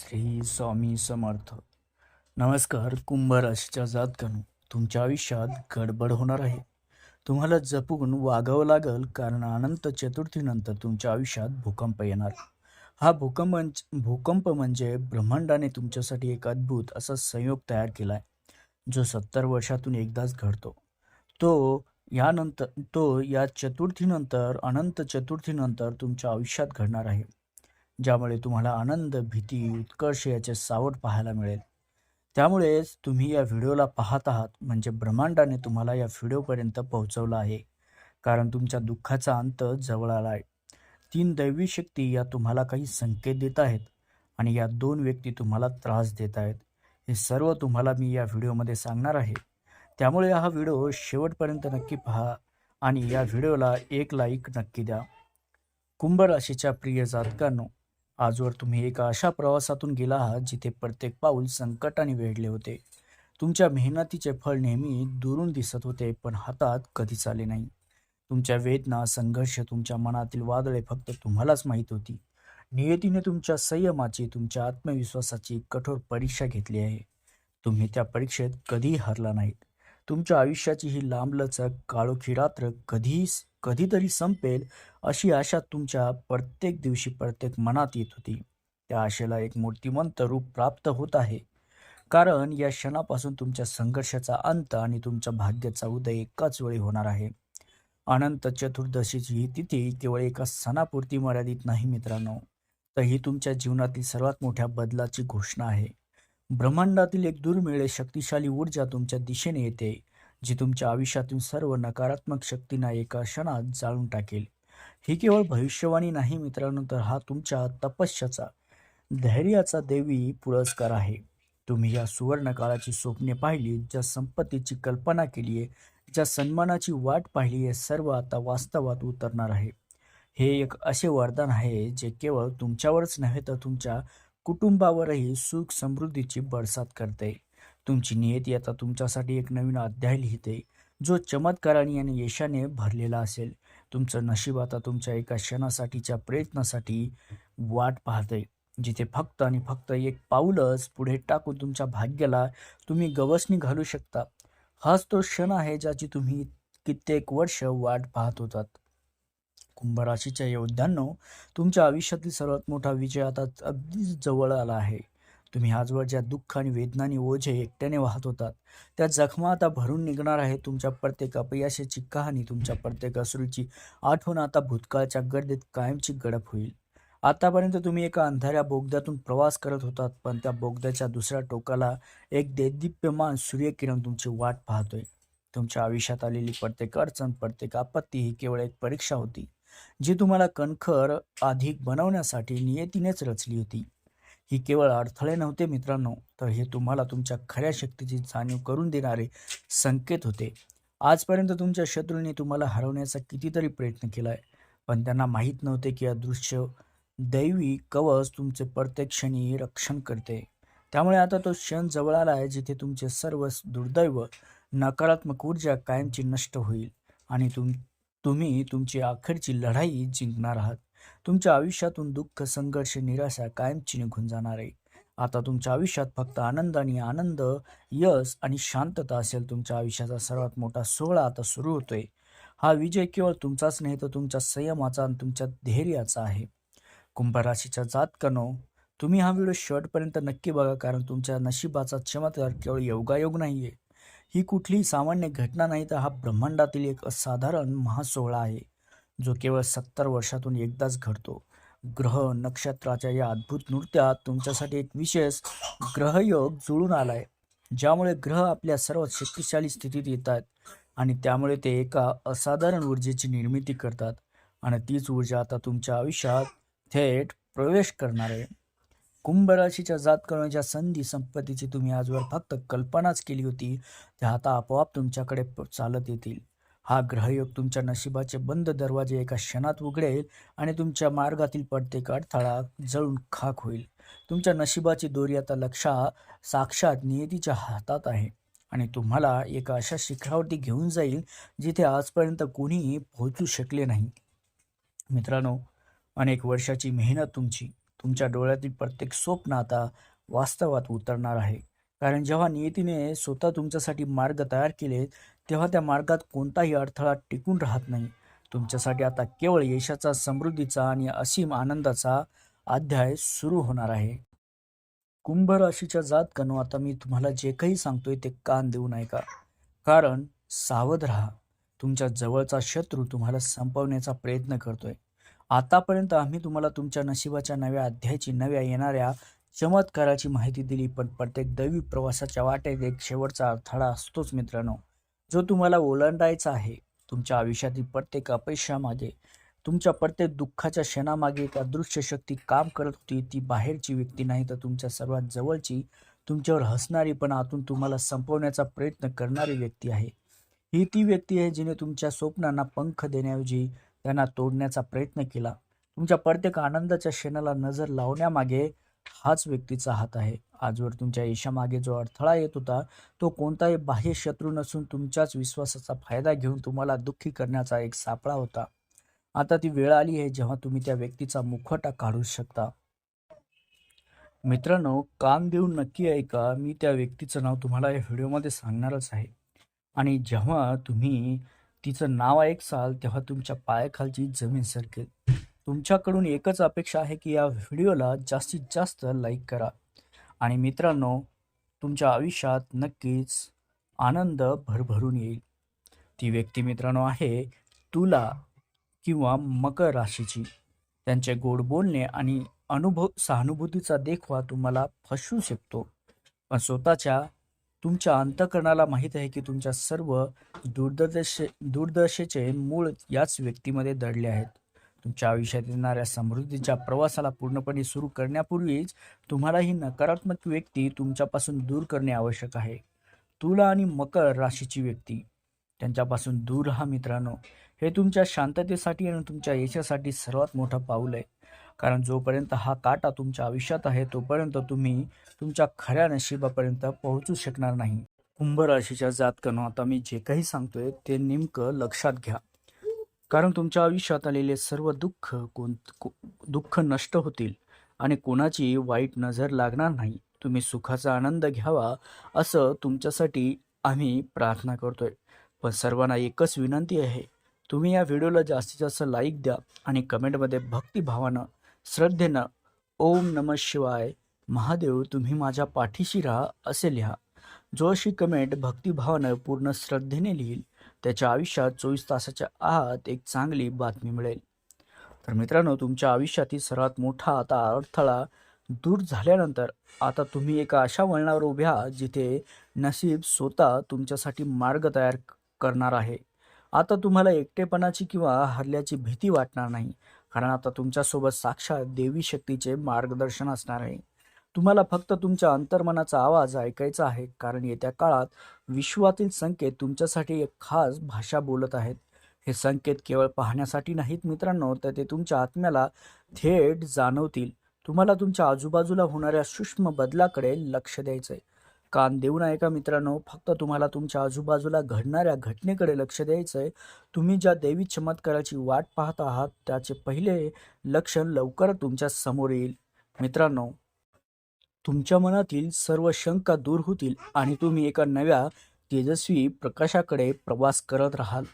श्री स्वामी समर्थ. नमस्कार कुंभ राशीच्या जातकानु. तुमच्या आयुष्यात गडबड होणार आहे. तुम्हाला जपून वागावं लागल कारण अनंत चतुर्थीनंतर तुमच्या आयुष्यात भूकंप येणार. हा भूकंप भूकंप म्हणजे ब्रह्मांडाने तुमच्यासाठी एक अद्भुत असा संयोग तयार केला आहे जो सत्तर वर्षातून एकदाच घडतो. तो यानंतर तो या चतुर्थीनंतर अनंत चतुर्थीनंतर तुमच्या आयुष्यात घडणार आहे. ज्यामुळे तुम्हाला आनंद भीती उत्कर्ष याचे सावट पाहायला मिळेल. त्यामुळेच तुम्ही या व्हिडिओला पाहत आहात म्हणजे ब्रह्मांडाने तुम्हाला या व्हिडिओपर्यंत पोहोचवलं आहे. कारण तुमच्या दुःखाचा अंत जवळ आला आहे. तीन दैवी शक्ती या तुम्हाला काही संकेत देत आहेत आणि या दोन व्यक्ती तुम्हाला त्रास देत आहेत. हे सर्व तुम्हाला मी या व्हिडिओमध्ये सांगणार आहे. त्यामुळे हा व्हिडिओ शेवटपर्यंत नक्की पहा आणि या व्हिडिओला एक लाईक नक्की द्या. कुंभ राशीच्या प्रिय जातकांनो आजवर तुम्ही एका अशा प्रवासातून गेला आहात जिथे प्रत्येक पाऊल संकटाने वेढले होते. तुमच्या मेहनतीचे फळ नेहमी दुरून दिसत होते पण हातात कधीच आले नाही. तुमच्या वेदना संघर्ष तुमच्या मनातील वादळे फक्त तुम्हालाच माहीत होती. नियतीने तुमच्या संयमाची तुमच्या आत्मविश्वासाची कठोर परीक्षा घेतली आहे. तुम्ही त्या परीक्षेत कधीही हरला नाहीत. तुमच्या आयुष्याची ही लांबलचक काळोखी रात्र कधी कधीतरी संपेल अशी आशा तुमच्या प्रत्येक दिवशी प्रत्येक मनात येत होती. त्या आशेला एक मूर्तिमंत रूप प्राप्त होत आहे. कारण या क्षणापासून तुमच्या संघर्षाचा अंत आणि तुमच्या भाग्याचा उदय एकाच वेळी होणार आहे. अनंत चतुर्दशीची ही तिथी केवळ एका सणापुरती मर्यादित नाही मित्रांनो. तर ही तुमच्या जीवनातील सर्वात मोठ्या बदलाची घोषणा आहे. ब्रह्मांडातील एक दुर्मिळ शक्तिशाली ऊर्जा तुमच्या दिशेने येते जी तुमच्या आयुष्यातून सर्व नकारात्मक शक्तींना एका क्षणात जाळून टाकेल. ही केवळ भविष्यवाणी नाही मित्रांनो तर हा तुमच्या तपस्याचा धैर्याचा देवी पुरस्कार आहे. तुम्ही या सुवर्ण काळाची स्वप्ने पाहिली ज्या संपत्तीची कल्पना केली आहे ज्या सन्मानाची वाट पाहिली आहे सर्व आता वास्तवात उतरणार आहे. हे एक असे वरदान आहे जे केवळ तुमच्यावरच नव्हे तर तुमच्या कुटुंबावरही सुख समृद्धीची बरसात करते. तुमची नियती आता तुमच्यासाठी एक नवीन अध्याय लिहिते जो चमत्काराने आणि यशाने भरलेला असेल. तुमचं नशीब आता तुमच्या एका क्षणासाठीच्या प्रयत्नासाठी वाट पाहते जिथे फक्त आणि फक्त एक पाऊलच पुढे टाकून तुमच्या भाग्याला तुम्ही गवसणी घालू शकता. हाच तो क्षण आहे ज्याची तुम्ही कित्येक वर्ष वाट पाहत होतात. कुंभ राशीच्या योद्ध्यांनो तुमच्या आयुष्यातील सर्वात मोठा विजय आता अगदी जवळ आला आहे. तुम्ही आजवर ज्या दुःख आणि वेदनानी ओझे एकट्याने वाहत होतात त्या जखमा आता भरून निघणार आहे तुमच्या प्रत्येक अपयशाची कहाणी तुमच्या प्रत्येक असुरीची आठवण आता भूतकाळच्या गर्दीत कायमची गडप होईल. आतापर्यंत तुम्ही एका अंधाऱ्या बोगद्यातून प्रवास करत होतात पण त्या बोगद्याच्या दुसऱ्या टोकाला एक देदीप्यमान सूर्यकिरण तुमची वाट पाहतोय. तुमच्या आयुष्यात आलेली प्रत्येक अडचण प्रत्येक आपत्ती ही केवळ एक परीक्षा होती. जी तुम्हाला कणखर अधिक बनवण्यासाठी नियतीनेच रचली होती. ही केवळ अडथळे नव्हते मित्रांनो तर हे तुम्हाला तुमच्या खऱ्या शक्तीची जाणीव करून देणारे संकेत होते. आजपर्यंत तुमच्या शत्रूंनी तुम्हाला हरवण्याचा कितीतरी प्रयत्न केलाय पण त्यांना माहीत नव्हते की अदृश्य दैवी कवच तुमचे प्रत्येक क्षणी रक्षण करते. त्यामुळे आता तो क्षण जवळ आला आहे जिथे तुमचे सर्व दुर्दैव नकारात्मक ऊर्जा कायमची नष्ट होईल आणि तुम तुम्ही तुमची अखेरची लढाई जिंकणार आहात. तुमच्या आयुष्यातून दुःख संघर्ष निराशा कायमची निघून जाणार आहे. आता तुमच्या आयुष्यात फक्त आनंद आणि आनंद यश आणि शांतता असेल तुमच्या आयुष्याचा सर्वात मोठा सोहळा आता सुरू होतोय. हा विजय केवळ तुमचाच नाही तर तुमच्या संयमाचा आणि तुमच्या धैर्याचा आहे. कुंभ राशीच्या जातकनो तुम्ही हा व्हिडिओ शेवटपर्यंत नक्की बघा कारण तुमच्या नशिबाचा चमत्कार केवळ योगायोग नाही आहे ही कुठलीही सामान्य घटना नाही तर हा ब्रह्मांडातील एक असाधारण महासोहळा आहे जो केवळ सत्तर वर्षातून एकदाच घडतो. ग्रह नक्षत्राच्या या अद्भुत नृत्यात तुमच्यासाठी एक विशेष ग्रहयोग जुळून आला आहे ज्यामुळे ग्रह आपल्या सर्वात शक्तिशाली स्थितीत येतात आणि त्यामुळे ते एका असाधारण ऊर्जेची निर्मिती करतात. आणि तीच ऊर्जा आता तुमच्या आयुष्यात थेट प्रवेश करणार आहे. कुंभ राशीच्या जात करण्याच्या संधी संपत्तीची तुम्ही आजवर फक्त कल्पनाच केली होती त्या आता आपोआप तुमच्याकडे प- चालत येतील. हा ग्रहयोग तुमच्या नशिबाचे बंद दरवाजे एका क्षणात उघडेल आणि तुमच्या मार्गातील प्रत्येक अडथळा जळून खाक होईल. तुमच्या नशिबाची दोरी आता लक्षा साक्षात नियतीच्या हातात आहे आणि तुम्हाला एका अशा शिखरावरती घेऊन जाईल जिथे आजपर्यंत कोणीही पोहोचू शकले नाही. मित्रांनो अनेक वर्षाची मेहनत तुमची. तुमच्या डोळ्यातील प्रत्येक स्वप्न आता वास्तवात उतरणार आहे. कारण जेव्हा नियतीने स्वतः तुमच्यासाठी मार्ग तयार केले तेव्हा त्या मार्गात कोणताही अडथळा टिकून राहत नाही. तुमच्यासाठी आता केवळ यशाचा समृद्धीचा आणि असीम आनंदाचा अध्याय सुरू होणार आहे. कुंभ राशीच्या जातकानो आता मी तुम्हाला जे काही सांगतोय ते कान देऊ नये का कारण सावध राहा. तुमच्या जवळचा शत्रू तुम्हाला संपवण्याचा प्रयत्न करतोय. आतापर्यंत आम्ही तुम्हाला तुमच्या नशिबाच्या नव्या अध्यायाची नव्या येणाऱ्या चमत्काराची माहिती दिली पण प्रत्येक दैवी प्रवासाच्या वाटेत एक शेवटचा अडथळा असतोच मित्रांनो. जो तुम्हाला ओलांडायचा आहे तुमच्या आयुष्यातील प्रत्येक अपयशामागे तुमच्या प्रत्येक दुःखाच्या क्षणामागे एक अदृश्य शक्ती काम करत होती ती बाहेरची व्यक्ती नाही तर तुमच्या सर्वात जवळची तुमच्यावर हसणारी पण आतून तुम्हाला संपवण्याचा प्रयत्न करणारी व्यक्ती आहे. ही ती व्यक्ती आहे जिने तुमच्या स्वप्नांना पंख देण्याऐवजी त्यांना तोडण्याचा प्रयत्न केला. तुमच्या प्रत्येक आनंदाच्या क्षणाला नजर लावण्यामागे हाच व्यक्तीचा हात आहे. आजवर तुमच्या यशामागे जो अडथळा येत होता तो कोणताही बाह्य शत्रू नसून तुमच्याच विश्वासाचा फायदा घेऊन तुम्हाला दुःखी करण्याचा एक सापळा होता. आता ती वेळ आली आहे जेव्हा तुम्ही त्या व्यक्तीचा मुखवटा काढू शकता. मित्रांनो कान देऊन नक्की ऐका मी त्या व्यक्तीचं नाव तुम्हाला या व्हिडिओमध्ये सांगणारच आहे. आणि जेव्हा तुम्ही तिचं नाव ऐकसाल तेव्हा तुमच्या पायाखालची जमीन सरकेल. तुमच्याकडून एकच अपेक्षा आहे की या व्हिडिओला जास्तीत जास्त लाईक करा. आणि मित्रांनो तुमच्या आयुष्यात नक्कीच आनंद भरभरून येईल. ती व्यक्ती मित्रांनो आहे तुला किंवा मकर राशीची. त्यांचे गोड बोलणे आणि अनुभव सहानुभूतीचा देखवा तुम्हाला फसवू शकतो. पण स्वतःच्या तुमच्या अंतकरणाला माहीत आहे की तुमच्या सर्व दुर्दशे दुर्दशेचे मूळ याच व्यक्तीमध्ये दडले आहेत. तुमच्या आयुष्यात येणाऱ्या समृद्धीच्या प्रवासाला पूर्णपणे सुरू करण्यापूर्वीच तुम्हाला ही नकारात्मक व्यक्ती तुमच्यापासून दूर करणे आवश्यक आहे. तुला आणि मकर राशीची व्यक्ती त्यांच्यापासून दूर राहा मित्रांनो. हे तुमच्या शांततेसाठी आणि तुमच्या यशासाठी सर्वात मोठं पाऊल आहे. कारण जोपर्यंत हा काटा तुमच्या आयुष्यात आहे तोपर्यंत तुम्ही तुमच्या खऱ्या नशिबापर्यंत पोहोचू शकणार नाही. कुंभ राशीच्या जातकांना आता मी जे काही सांगतोय ते नेमकं लक्षात घ्या. कारण तुमच्या आयुष्यात आलेले सर्व दुःख कोण को- दुःख नष्ट होतील आणि कोणाची वाईट नजर लागणार नाही. तुम्ही सुखाचा आनंद घ्यावा असं तुमच्यासाठी आम्ही प्रार्थना करतोय. पण सर्वांना एकच विनंती आहे तुम्ही या व्हिडिओला जास्तीत जास्त लाईक द्या आणि कमेंटमध्ये भक्तिभावानं श्रद्धेनं ओम नम शिवाय महादेव तुम्ही माझ्या पाठीशी राहा असे लिहा. जो अशी कमेंट भक्तिभावानं पूर्ण श्रद्धेने लिहील त्याच्या आयुष्यात चोवीस तासाच्या आत एक चांगली बातमी मिळेल. तर मित्रांनो तुमच्या आयुष्यातील सर्वात मोठा आता अडथळा दूर झाल्यानंतर आता तुम्ही एका अशा वळणावर उभ्या आहात जिथे नशीब स्वतः तुमच्यासाठी मार्ग तयार करणार आहे. आता तुम्हाला एकटेपणाची किंवा हरल्याची भीती वाटणार नाही. कारण आता तुमच्यासोबत साक्षात देवी शक्तीचे मार्गदर्शन असणार आहे. तुम्हाला फक्त तुमच्या अंतर्मनाचा आवाज ऐकायचा आहे कारण येत्या काळात विश्वातील संकेत तुमच्यासाठी एक खास भाषा बोलत आहेत. हे संकेत केवळ पाहण्यासाठी नाहीत मित्रांनो तर ते तुमच्या आत्म्याला थेट जाणवतील. तुम्हाला तुमच्या आजूबाजूला होणाऱ्या सूक्ष्म बदलाकडे लक्ष द्यायचं आहे कान देऊन ऐका मित्रांनो फक्त तुम्हाला तुमच्या आजूबाजूला घडणाऱ्या घटनेकडे लक्ष द्यायचं आहे तुम्ही ज्या देवी चमत्काराची वाट पाहत आहात त्याचे पहिले लक्षण लवकर तुमच्यासमोर येईल. मित्रांनो तुमच्या मनातील सर्व शंका दूर होतील आणि तुम्ही एका नव्या तेजस्वी प्रकाशाकडे प्रवास करत राहाल.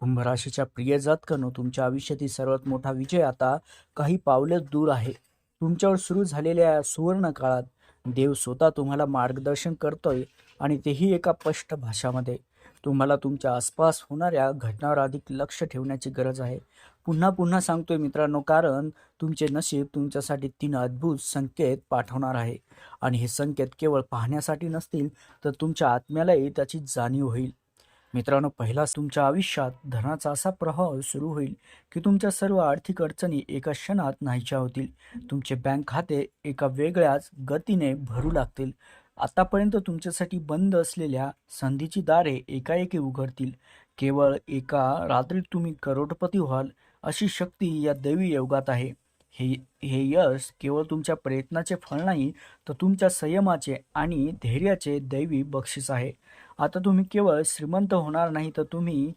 कुंभराशीच्या प्रिय जातकानो तुमच्या आयुष्यातील सर्वात मोठा विजय आता काही पावलं दूर आहे. तुमच्यावर सुरू झालेल्या सुवर्ण काळात देव स्वतः तुम्हाला मार्गदर्शन करतोय आणि तेही एका स्पष्ट भाषामध्ये. तुम्हाला तुमच्या आसपास होणाऱ्या घटनावर अधिक लक्ष ठेवण्याची गरज आहे. पुन्हा पुन्हा सांगतोय मित्रांनो कारण तुमचे नशीब तुमच्यासाठी तीन अद्भुत संकेत पाठवणार आहे. आणि हे संकेत केवळ पाहण्यासाठी नसतील तर तुमच्या आत्म्यालाही त्याची जाणीव होईल. मित्रांनो पहिलाच तुमच्या आयुष्यात धनाचा असा प्रभाव सुरू होईल की तुमच्या सर्व आर्थिक अडचणी एका क्षणात नाहीच्या होतील. तुमचे बँक खाते एका वेगळ्याच गतीने भरू लागतील. आतापर्यंत तुमच्यासाठी बंद असलेल्या संधीची दारे एकाएकी उघडतील. केवळ एका रात्रीत तुम्ही करोडपती व्हाल अशी शक्ती या दैवी योगात आहे. हे हे यश केवळ तुमच्या प्रयत्नाचे फळ नाही तर तुमच्या संयमाचे आणि धैर्याचे दैवी बक्षीस आहे. आता तुम्ही केवळ श्रीमंत होणार नाही तर तुम्ही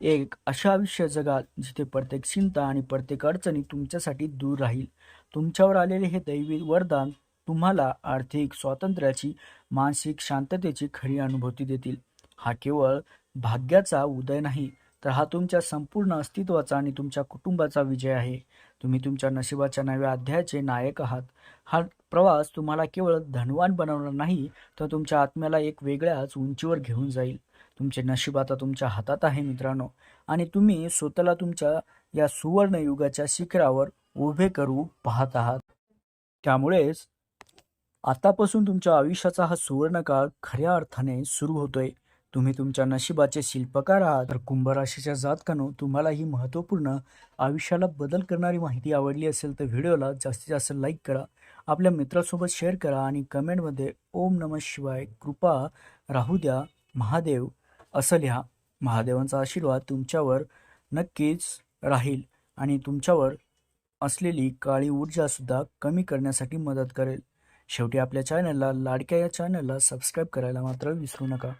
एक अशा आयुष्य जगाल जिथे प्रत्येक चिंता आणि प्रत्येक अडचणी तुमच्यासाठी दूर राहील. तुमच्यावर आलेले हे दैवी वरदान तुम्हाला आर्थिक स्वातंत्र्याची मानसिक शांततेची खरी अनुभूती देतील. हा केवळ भाग्याचा उदय नाही तर हा तुमच्या संपूर्ण अस्तित्वाचा आणि तुमच्या कुटुंबाचा विजय आहे. तुम्ही तुमच्या नशिबाच्या नव्या अध्यायाचे नायक आहात. हा प्रवास तुम्हाला केवळ धनवान बनवणार नाही तर तुमच्या आत्म्याला एक वेगळ्याच उंचीवर घेऊन जाईल. तुमचे नशीब आता तुमच्या हातात आहे मित्रांनो. आणि तुम्ही स्वतःला तुमच्या या सुवर्ण युगाच्या शिखरावर उभे करू पाहत आहात. त्यामुळेच आतापासून तुमच्या आयुष्याचा हा सुवर्णकाळ खऱ्या अर्थाने सुरू होतोय. तुम्ही तुमच्या नशिबाचे शिल्पकार आहात. तर कुंभ राशीच्या जातकानो तुम्हाला ही महत्त्वपूर्ण आयुष्याला बदल करणारी माहिती आवडली असेल तर व्हिडिओला जास्तीत जास्त लाईक करा. आपल्या मित्रासोबत शेअर करा आणि कमेंटमध्ये ओम नम शिवाय कृपा राहू द्या महादेव असं लिहा. महादेवांचा आशीर्वाद तुमच्यावर नक्कीच राहील आणि तुमच्यावर असलेली काळी ऊर्जासुद्धा कमी करण्यासाठी मदत करेल. शेवटी आपल्या चॅनलला लाडक्या या चॅनलला सबस्क्राईब करायला मात्र विसरू नका.